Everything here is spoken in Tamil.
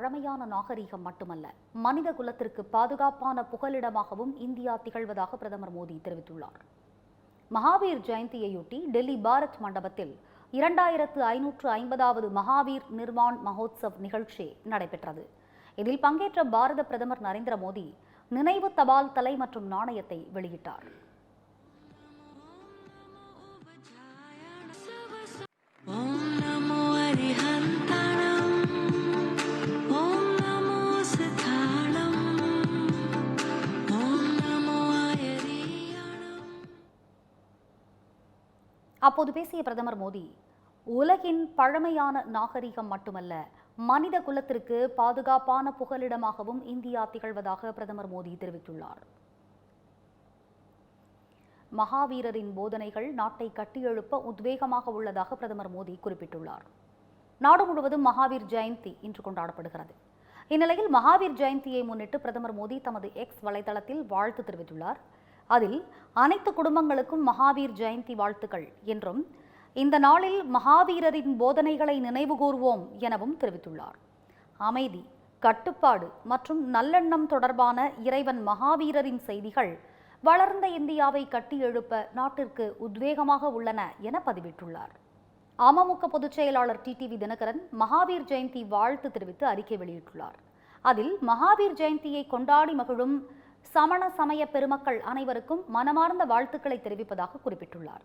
பழமையான நாகரிகம் மட்டுமல்ல மனித குலத்திற்கு பாதுகாப்பான புகலிடமாகவும் இந்தியா திகழ்வதாக பிரதமர் மோடி தெரிவித்துள்ளார். மகாவீர் ஜெயந்தியையொட்டி டெல்லி பாரத் மண்டபத்தில் இரண்டாயிரத்து ஐநூற்று ஐம்பதாவது மகாவீர் நிர்மாண் மகோத்சவ் நிகழ்ச்சி நடைபெற்றது. இதில் பங்கேற்ற பாரத பிரதமர் நரேந்திர மோடி நினைவு தபால் தலை மற்றும் நாணயத்தை வெளியிட்டார். அப்போது பேசிய பிரதமர் மோடி உலகின் பழமையான நாகரிகம் மட்டுமல்ல மனித குலத்திற்கு பாதுகாப்பான புகலிடமாகவும் இந்தியா திகழ்வதாக பிரதமர் மோடி தெரிவித்துள்ளார். மகாவீரரின் போதனைகள் நாட்டை கட்டியெழுப்ப உத்வேகமாக உள்ளதாக பிரதமர் மோடி குறிப்பிட்டுள்ளார். நாடு முழுவதும் மகாவீர் ஜெயந்தி இன்று கொண்டாடப்படுகிறது. இந்நிலையில் மகாவீர் ஜெயந்தியை முன்னிட்டு பிரதமர் மோடி தமது எக்ஸ் வலைதளத்தில் வாழ்த்து தெரிவித்துள்ளார். அதில் அனைத்து குடும்பங்களுக்கும் மகாவீர் ஜெயந்தி வாழ்த்துக்கள் என்றும் இந்த நாளில் மகாவீரரின் போதனைகளை நினைவுகூர்வோம் எனவும் தெரிவித்துள்ளார். அமைதி கட்டுப்பாடு மற்றும் நல்லெண்ணம் தொடர்பான இறைவன் மகாவீரரின் செய்திகள் வளர்ந்த இந்தியாவை கட்டியெழுப்ப நாட்டிற்கு உத்வேகமாக உள்ளன என பதிவிட்டுள்ளார். அமமுக பொதுச் செயலாளர் டிடிவி தினகரன் மகாவீர் ஜெயந்தி வாழ்த்து தெரிவித்து அறிக்கை வெளியிட்டுள்ளார். அதில் மகாவீர் ஜெயந்தியை கொண்டாடி மகிழும் சமண சமய பெருமக்கள் அனைவருக்கும் மனமார்ந்த வாழ்த்துக்களை தெரிவிப்பதாக குறிப்பிட்டுள்ளார்.